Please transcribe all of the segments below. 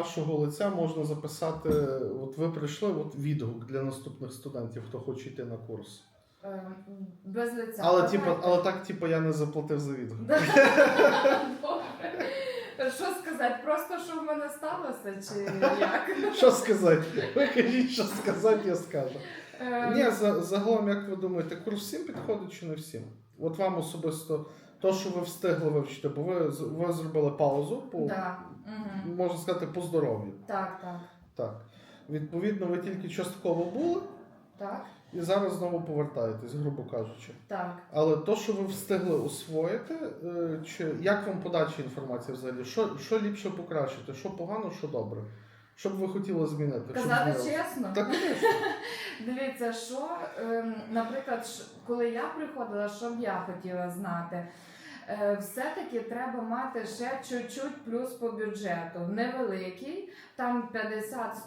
вашого лиця можна записати, от ви прийшли, от відгук для наступних студентів, хто хоче йти на курс. Е, Без лиця. Але, Давайте. типу, але так, типу, я не заплатив за відгук. Да. Добре. Що сказати? Просто що в мене сталося, чи як? Що сказати? Ви кажіть, що сказати, я скажу. Е, Ні, за, загалом, як ви думаєте, курс всім підходить чи не всім? От вам особисто то, що ви встигли вивчити, бо ви, ви зробили паузу по Да. Мгм. можна сказати, по здоров'ю. Так, так. Так. Відповідно, ви тільки частково були Так, і зараз знову повертаєтесь, грубо кажучи. так. Але то, що ви встигли освоїти, е, чи як вам подача інформації взагалі? Що, що ліпше покращити? Що погано, що добре? Що б ви хотіли змінити? Казати чесно. Так, звісно. Дивіться, що, ем, наприклад, коли я приходила, що б я хотіла знати? Е, Все-таки треба мати ще чуть-чуть плюс по бюджету. Невеликий, там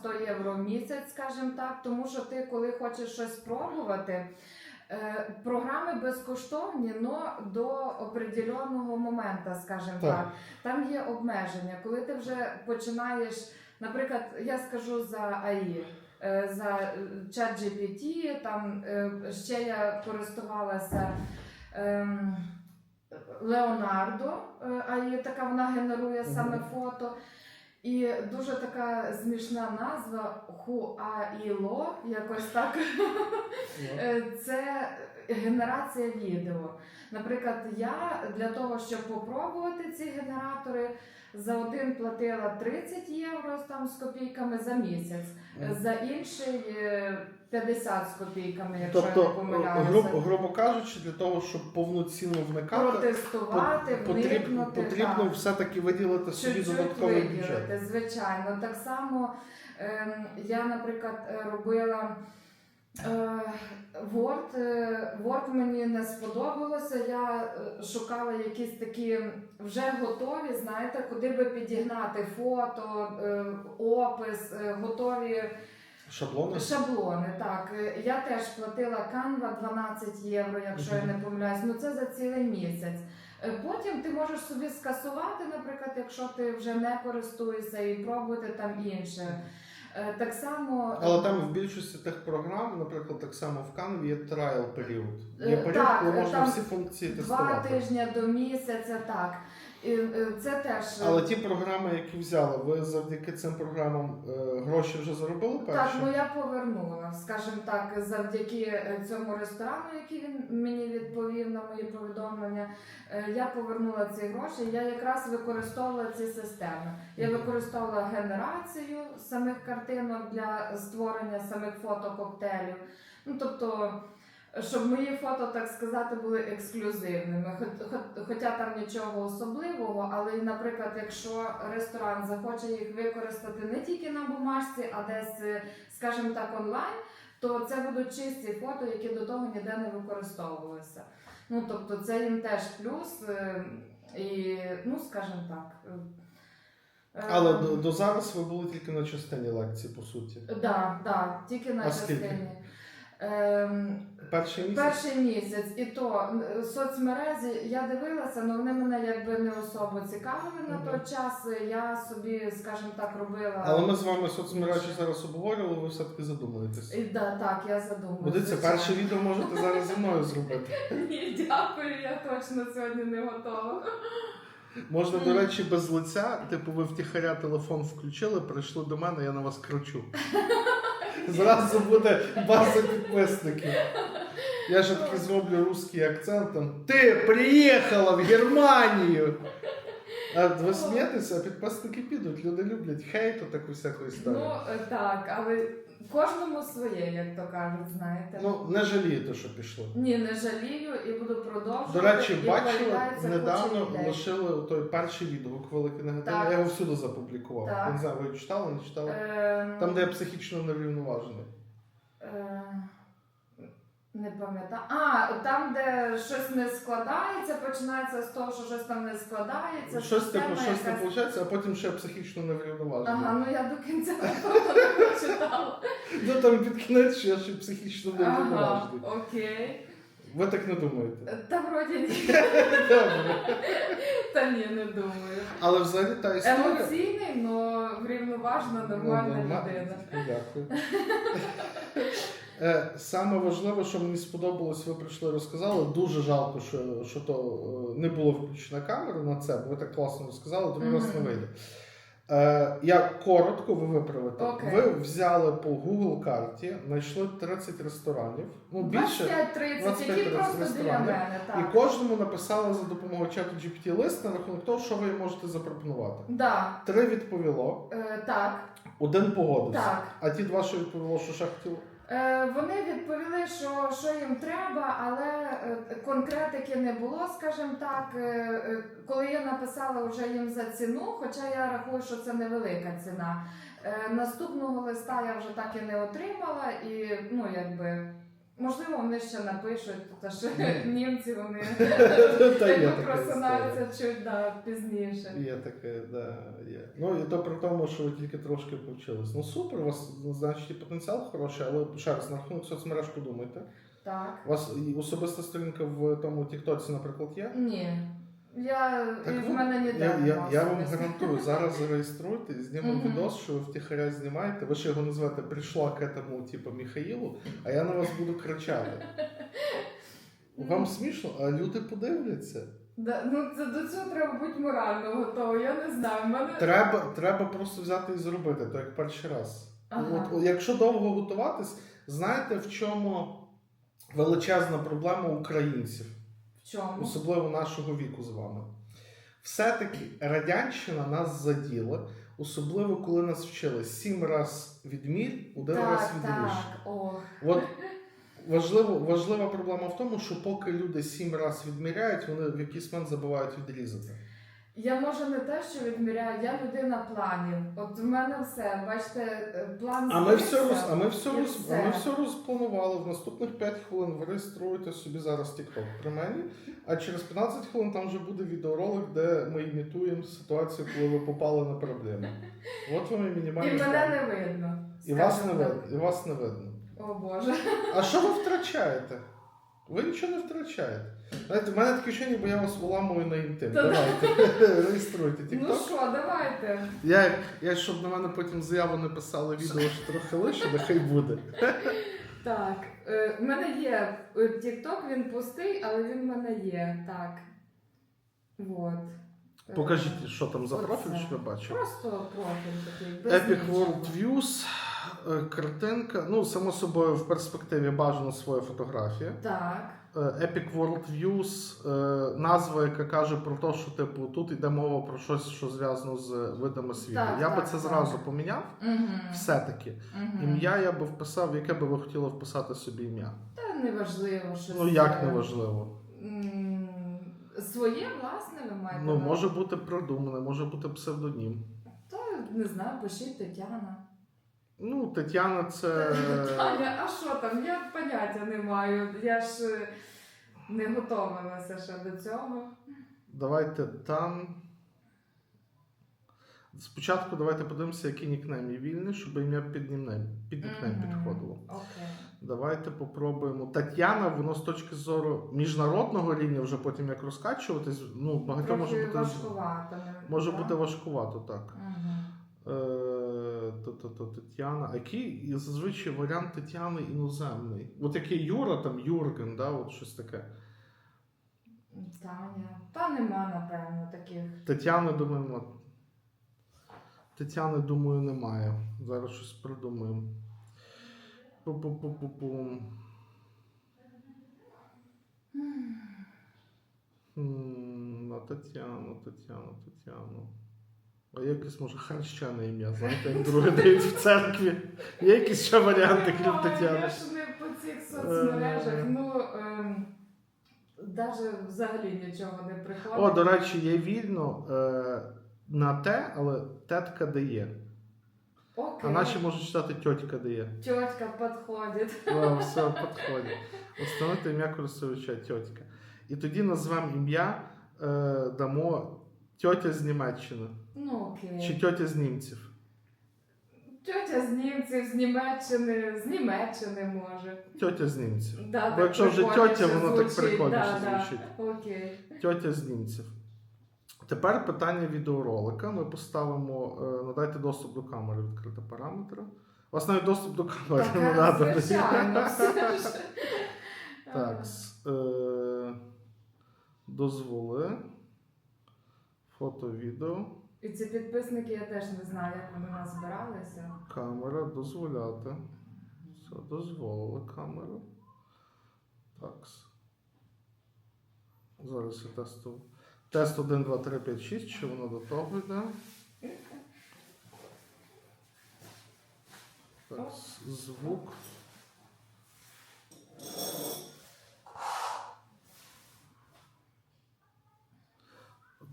50-100 євро в місяць, скажімо так, тому що ти, коли хочеш щось пробувати, е, програми безкоштовні, але до определеного моменту, скажімо Так. так. Там є обмеження. Коли ти вже починаєш, наприклад, я скажу за АІ. е, За е, чат GPT, там е, ще я користувалася ем, Леонардо, АІ, така вона генерує саме фото. І дуже така змішна назва Хуаїло, якось так. Е, Це генерація відео. Наприклад, я для того, щоб попробувати ці генератори, за один платила 30 євро там з копійками за місяць, за інший е, 50 з копійками, якщо Тобто, я не помиляюся. грубо, грубо кажучи, для того, щоб повноцінно вникати, Протестувати, по- потрібно, вникнути. потрібно так. все-таки виділити собі додатковий виділити, бюджет. звичайно. Так само ем, я, наприклад, е, робила е, Word. Е, Word мені не сподобалося. Я е, шукала якісь такі вже готові, знаєте, куди би підігнати фото, е, опис, е, готові Шаблони? Шаблони, так. Е, Я теж платила Canva 12 євро, якщо я не помиляюсь. Ну це за цілий місяць. Е, Потім ти можеш собі скасувати, наприклад, якщо ти вже не користуєшся і пробувати там інше. Е, Так само Але там в більшості тих програм, наприклад, так само в Canva є трайл період. Є Е, період, так, коли можна там всі функції два тестувати. тижні до місяця, так. І, е, Це теж е, Але ті програми, які взяли, ви завдяки цим програмам е, гроші вже заробили перші? Так, ну я повернула, скажімо так, завдяки цьому ресторану, який він мені відповів на мої повідомлення. Я повернула ці гроші. Я якраз використовувала ці системи. Я використовувала генерацію самих картинок для створення самих фотококтейлів. Ну тобто. Щоб мої фото, так сказати, були ексклюзивними, хоча там нічого особливого, але, наприклад, якщо ресторан захоче їх використати не тільки на бумажці, а десь, е, скажімо так, онлайн, то це будуть чисті фото, які до того ніде не використовувалися. Ну тобто, це їм теж плюс, е, і ну скажімо так. е, Але до, до зараз ви були тільки на частині лекції, по суті. да, да, тільки на А частині. Ем, Перший місяць? Перший місяць, і то соцмережі я дивилася, але вони мене якби не особо цікавили на той час. Я собі, скажімо так, робила. Але ми з вами соцмережі зараз обговорювали, ви все-таки задумаєтесь. І, да, так, я задумалася. Будеться перше відео можете зараз зі мною зробити. Ні, дякую, я точно сьогодні не готова. Можна, до речі, без лиця, типу, ви втіхаря телефон включили, прийшли до мене, я на вас кричу. Зразу буде база підписників. Я ж таки зроблю русський акцент. Ти приїхала в Германію! А ви смієтеся, а підписники підуть. Люди люблять хейту, таку всяку історію. Ну е, так, але кожному своє, як то кажуть, знаєте. Ну, не жалієте, що пішли. Ні, не жалію і буду продовжувати. До речі, і бачили, недавно лишили той перший відгук великий негативний. Я його всюди запублікував. Так. Не знаю, ви читали, не читали? Ем, Там, де я психічно неврівноважений. Е, Не пам'ятаю. А, там, де щось не складається, починається з того, що щось там не складається. Щось типу, щось не якась. виходить, а потім ще психічно не неврівноважений. Ага, ну я до кінця не прочитала. Ну там під кінець ще, ще психічно Ага, неврівноважений. окей. Ви так не думаєте? Та вроді ні. Добре. Та ні, не думаю. Але взагалі та історія. Емоційний, але врівноважена, нормальна Ну, норма- людина. Дякую. Е, Саме важливе, що мені сподобалось, ви прийшли розказали. Дуже жалко, що, що то е, не було включена камера на це, бо ви так класно розказали, другий раз не Мгм. вийде. Е, я коротко, ви виправите. Окей. Ви взяли по Google карті, знайшли 30 ресторанів. Ну, більше. 25-30, які 25-30 просто біля ресторанів. мене. І кожному написали за допомогою чату GPT лист на рахунок того, що ви їм можете запропонувати. Да. Три відповіло, Е, так, один погодився. так. А ті два, що відповіло, що ще хотіло. Е, Вони відповіли, що, що їм треба, але е, конкретики не було, скажімо так. Е, Коли я написала вже їм за ціну, хоча я рахую, що це невелика ціна. Наступного листа я вже так і не отримала, і ну якби. Можливо, вони ще напишуть, тому що німці вони Та є просинаються чуть да, пізніше. Є таке, да, є. Ну і то при тому, що ви тільки трошки повчились. Ну супер, у вас ну, значить і потенціал хороший, але ще раз на рахунок соцмереж подумайте. Так. У вас особиста сторінка в тому Тіктоці, наприклад, є? Ні. Я, Так в мене ніде Я, я, я вам гарантую, зараз зареєструйте, знімемо Мгм. відос, що ви втіхаря знімаєте. Ви ж його називаєте прийшла к этому, типу, Міхаїлу, а я на вас буду кричати. Вам смішно, а люди подивляться. Да, ну це до цього треба бути морально готовим. Я не знаю. Мене Треба, треба просто взяти і зробити, то як перший раз. Ага. От, якщо довго готуватись, знаєте, в чому величезна проблема українців, в чому? особливо нашого віку з вами. Все-таки радянщина нас заділа, особливо коли нас вчили сім раз відмір, один раз Так, відріж. так. От важливо, важлива проблема в тому, що поки люди сім раз відміряють, вони в якийсь момент забувають відрізати. Я може не те, що відміряю, я людина планів. От в мене все, бачите, е, план А ми все роз, а ми все роз, а ми все розпланували. В наступних 5 хвилин ви реєструєте собі зараз TikTok при мені, а через 15 хвилин там вже буде відеоролик, де ми імітуємо ситуацію, коли ви попали на проблему. От вам і І мене не видно. І вас не видно. І вас не видно. О Боже. А що ви втрачаєте? Ви нічого не втрачаєте. Знаєте, в мене таке ощущення, бо я вас уламую на інтим. Давайте, реєструйте Ну що, давайте. Я, я, щоб на мене потім заяву не писали відео, що трохи лише, нехай буде. Так, в мене є TikTok, він пустий, але він в мене є. Так. Вот. Покажіть, що там за профіль, що ви бачите. Просто профіль такий. Epic. World Views, картинка. Ну, само собою, в перспективі бажано своя фотографія. Так. Е, Epic World Views, е, назва, яка каже про те, що типу тут йде мова про щось, що зв'язано з видами світу. Так, я би це так. зразу поміняв. Угу. Все-таки. Угу. Ім'я я би вписав, яке би ви хотіли вписати собі ім'я. Та неважливо, що Ну як неважливо. Своє власне ви маєте. Ну, може бути придумане, може бути псевдонім. Та не знаю, пишіть Тетяна. Ну, Тетяна це. Таня, а що там? Я поняття не маю. Я ж е, не готувалася ще до цього. Давайте там. Спочатку давайте подивимося, який нікнейм є вільний, щоб ім'я під нікнейм, під нікнейм підходило. Окей. Давайте попробуємо. Тетяна, воно з точки зору міжнародного рівня, вже потім як розкачуватись, ну, багатьом може бути, важкувато. може да? бути важкувато, так. Тетяна. А який зазвичай варіант Тетяни іноземний? От який Юра, там Юрген, да, от щось таке. Таня. Та нема, напевно, таких. Тетяни, думаю, нема. Тетяни, думаю, немає. Зараз щось придумаємо. Пу-пу-пу-пу-пу. Тетяну, Тетяну, Тетяну. А є якесь, може, хрещене ім'я, знаєте, як друге дають в церкві. Є якісь ще варіанти, крім Ой, Тетяни. Я ж не по цих соцмережах. Е. Ну, ем, навіть взагалі нічого не приходить. О, до речі, є вільно е, на те, але тетка дає. Окей. А наші можуть читати тьотька дає. Тетка підходить. О, все, підходить. Установити ім'я користувача тьотька. І тоді назвемо ім'я, е, дамо тьотя з Німеччини Ну окей. чи тьотя з німців. Тьотя з німців, з Німеччини, з Німеччини може. Тьотя з німців. Да, Бо так якщо вже прикольніше тьотя, воно так звучить. прикольніше да, звучить. Да. Окей. Тьотя з німців. Тепер питання відеоролика. Ми поставимо. е, Надайте доступ до камери, відкрити параметри. У вас навіть доступ до камери не Так, треба. звичайно, все ж. Так. с- Е, дозволи. Фото, відео. І ці підписники я теж не знаю, як вони нас збиралися. Камера, дозволяти. Все, дозволили камеру. Так. Зараз я тестую. Тест 1, 2, 3, 5, 6, чи воно до того йде. Так, звук.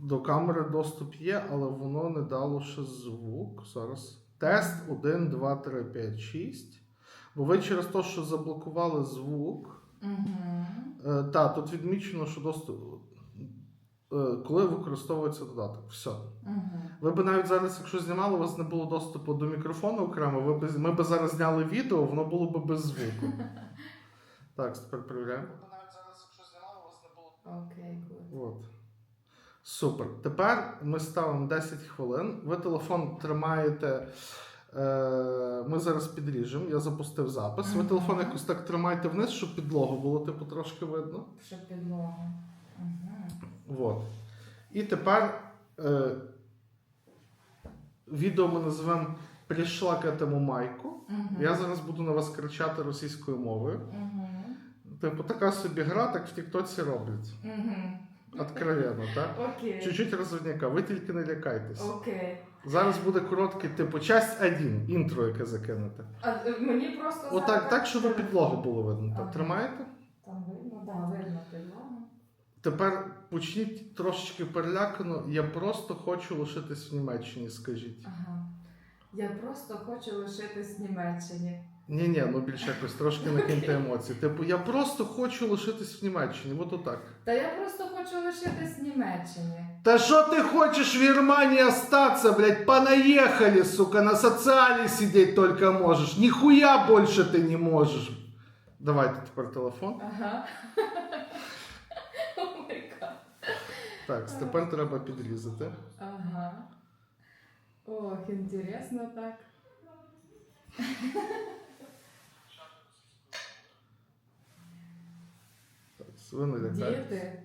До камери доступ є, але воно не дало ще звук. Зараз. Тест 1, 2, 3, 5, 6. Бо ви через те, що заблокували звук. Угу. Е, та, тут відмічено, що доступ. Е, коли використовується додаток. Все. Угу. Ви б навіть зараз, якщо знімали, у вас не було доступу до мікрофону окремо, ви б, ми б зараз зняли відео, воно було б без звуку. Так, тепер перевіряємо. Ви б навіть зараз, якщо знімали, у вас не було. Окей, гуд. От. Супер. Тепер ми ставимо 10 хвилин. Ви телефон тримаєте. Е, ми зараз підріжемо. Я запустив запис. Ви телефон якось так тримайте вниз, щоб підлогу було типу трошки видно. Щоб підлогу. Угу. От. І тепер е, відео ми називаємо Прийшла к этому майку. Угу. Я зараз буду на вас кричати російською мовою. Угу. Типу, така собі гра, так в Тіктоці роблять. Угу. Откровенно, так? Окей. Чуть-чуть розвідняка, ви тільки не лякайтесь. Окей. Зараз буде короткий, типу, часть 1, інтро, яке закинете. А е, мені просто Отак, зараз- так, щоб підлогу було видно. Так, тримаєте? Там видно, да, видно підлогу. Тепер почніть трошечки перелякано. Я просто хочу лишитись в Німеччині, скажіть. Ага. Я просто хочу лишитись в Німеччині. Ні, ні, ну більше якось трошки накиньте емоції. Типу, я просто хочу лишитись в Німеччині. От отак. Та я просто хочу лишитись в Німеччині. Та що ти хочеш в Германии остаться, блядь? Понаехали, сука, на социале сидеть только можешь. Нихуя больше ты не можешь. Давайте тепер телефон. Ага. О май гад. Так, тепер треба підрізати. Ага. Ох, інтересно так. Так, ви не лякаєтесь. Діти.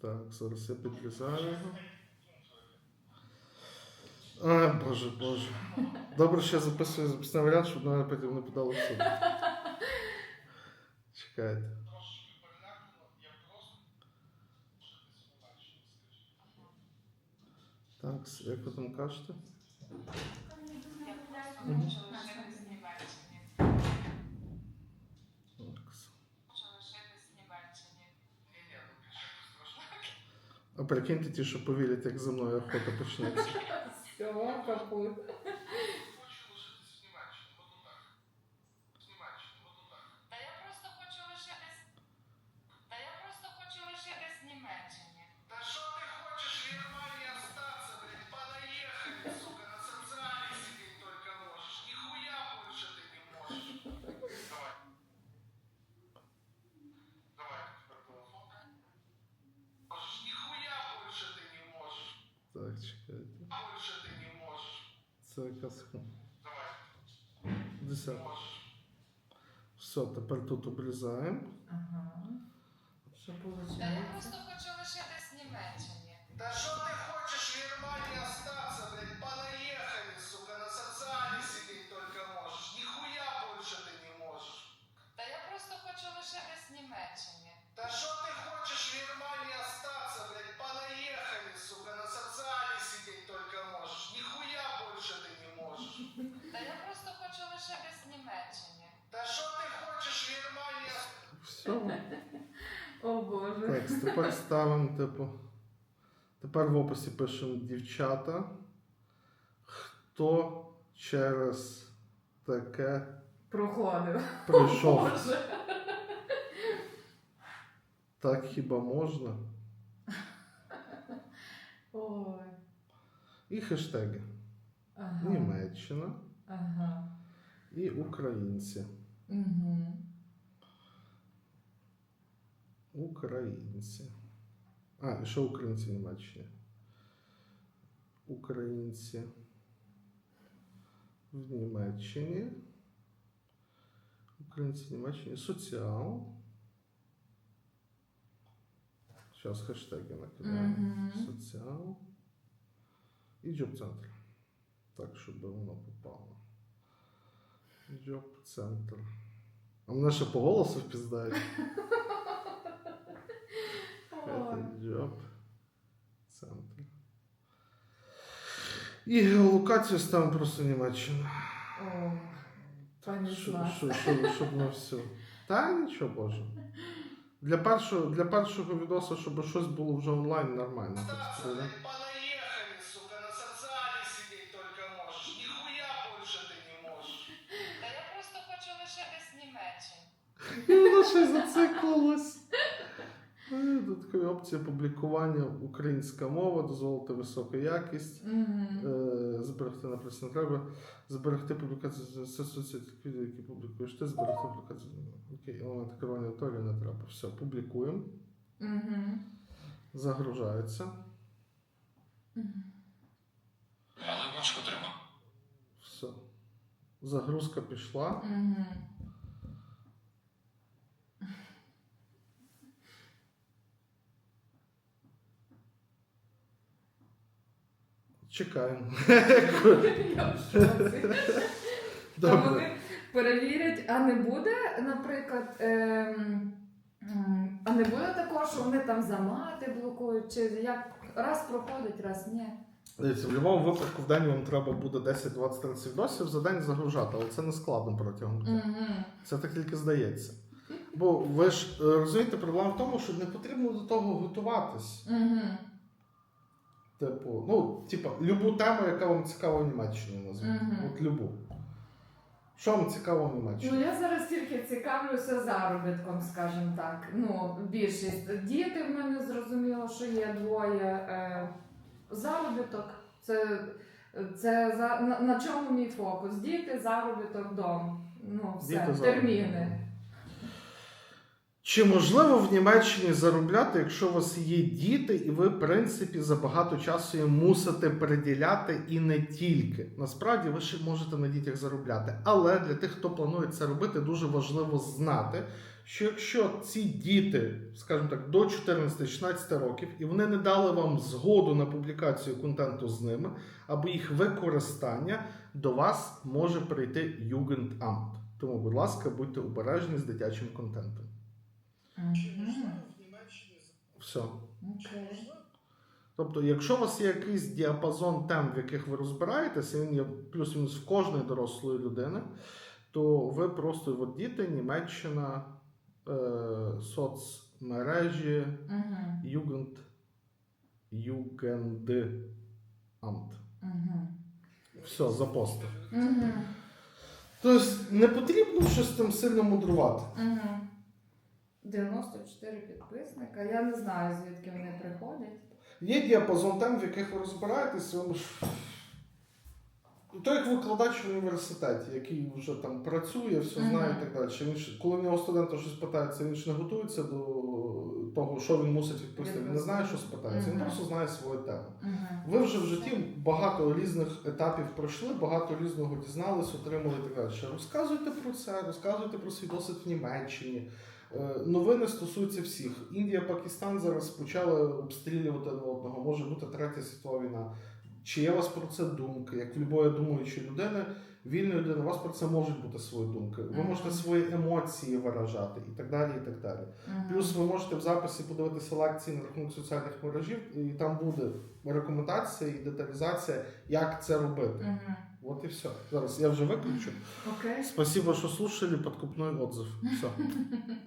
Так, зараз я підрізаю його. А, боже, боже. Добре, що я записую записний варіант, щоб мене потім не подало в суд. Чекайте. Так, як ви там кажете? Мгм. А прикиньте ті, що повірять, як за мною охота почнеться. Все, капут. Це якась... Давай. Десять. Все, тепер тут обрізаємо. Ага. Що Та я просто хочу лишитись в Німеччині. Та що ти хочеш в Германии остатися, блядь? Тепер ставимо, типу. Тепер в описі пишемо дівчата. Хто через таке Проходив. пройшов? Боже. Так хіба можна? Ой. І хештеги. Ага. Німеччина Ага. і українці. Угу. Українці. А, і ще українці в Німеччині. Українці в Німеччині. Українці в Німеччині. Соціал. Зараз хештеги накидаємо. Мгм. Соціал. І джоб-центр. Так, щоб воно попало. Джоб-центр. А мене ще по голосу впіздають. Центр. І геолокацію ставимо просто Німеччина. О. Пані Щоб, щоб, щоб, щоб на всю. Та нічого боже. Для першого, для першого відосу, щоб щось було вже онлайн нормально. так сказати. Понаехали, сука, на социале сидеть только можешь. Нихуя больше ты не можешь. Та я просто хочу лишитись в Німеччині. Й зациклилось. Е, Додаткові опції публікування українська мова, дозволити високу якість. Е, зберегти наприклад, не треба. Зберегти публікацію з соцсетей, які публікуєш ти, зберегти публікацію. Окей, елементи керування аудиторією не треба. Все, публікуємо. Мгм. Загружається. Але важко треба. Все. Загрузка пішла. Мгм. Чекаємо. Я в шоці. Вони перевірять, а не буде, наприклад, ем, м, а не буде такого, що вони там замати блокують, чи як раз проходить, раз ні. Дивіться, в будь-якому випадку в день вам треба буде 10, 20, 30 відосів за день загружати, але це не складно протягом дня. Мгм. Це так тільки здається. Бо ви ж е, розумієте, проблема в тому, що не потрібно до того готуватись. Мгм. Типу, ну, типа, любу тему, яка вам цікава в Німеччині назвіть. Мгм. От любу. Що вам цікаво в Ну я зараз тільки цікавлюся заробітком, скажімо так. Ну, більшість. Діти в мене зрозуміло, що є двоє. Е, заробіток це, це за, на, на чому мій фокус? Діти, заробіток, дом. Ну, все, Діти, заробіток. терміни. Чи можливо в Німеччині заробляти, якщо у вас є діти, і ви, в принципі, за багато часу їм мусите приділяти і не тільки. Насправді ви ще можете на дітях заробляти. Але для тих, хто планує це робити, дуже важливо знати, що якщо ці діти, скажімо так, до 14-16 років, і вони не дали вам згоду на публікацію контенту з ними або їх використання, до вас може прийти Jugendamt. Тому, будь ласка, будьте обережні з дитячим контентом. Все. Окей. Тобто, якщо у вас є якийсь діапазон тем, в яких ви розбираєтеся, він є плюс-мінус в кожної дорослої людини, то ви просто от діти, Німеччина, е, соцмережі, Мгм. Югент, Югендамт. Мгм. Все, запостив. Мгм. Тобто не потрібно щось там сильно мудрувати. Мгм. 94 підписника. Я не знаю, звідки вони приходять. Є діапазон тем, в яких ви розбираєтеся. ви ж- Той як викладач в університеті, який вже там працює, все знає і так далі. Він ж, коли в нього студенти щось питаються, він ж не готується до того, що він мусить відповісти. Він не знає, що спитається, він Мгм. просто знає свою тему. Мгм. Ви вже в житті багато різних етапів пройшли, багато різного дізнались, отримали і так далі. Розказуйте про це, розказуйте про свій досвід в Німеччині. Е, Новини стосуються всіх. Індія, Пакистан зараз почали обстрілювати один одного. Може бути третя світова війна. Чи є у вас про це думки? Як в любої думаючої людини, вільної людини, у вас про це можуть бути свої думки. Ви можете свої емоції виражати і так далі. і так далі. Плюс ви можете в записі подивитися лекції на рахунок соціальних мережів, і там буде рекомендація і деталізація, як це робити. От і все. Зараз я вже виключу. Окей. Спасибо, що слушали. Подкупной отзыв. Все.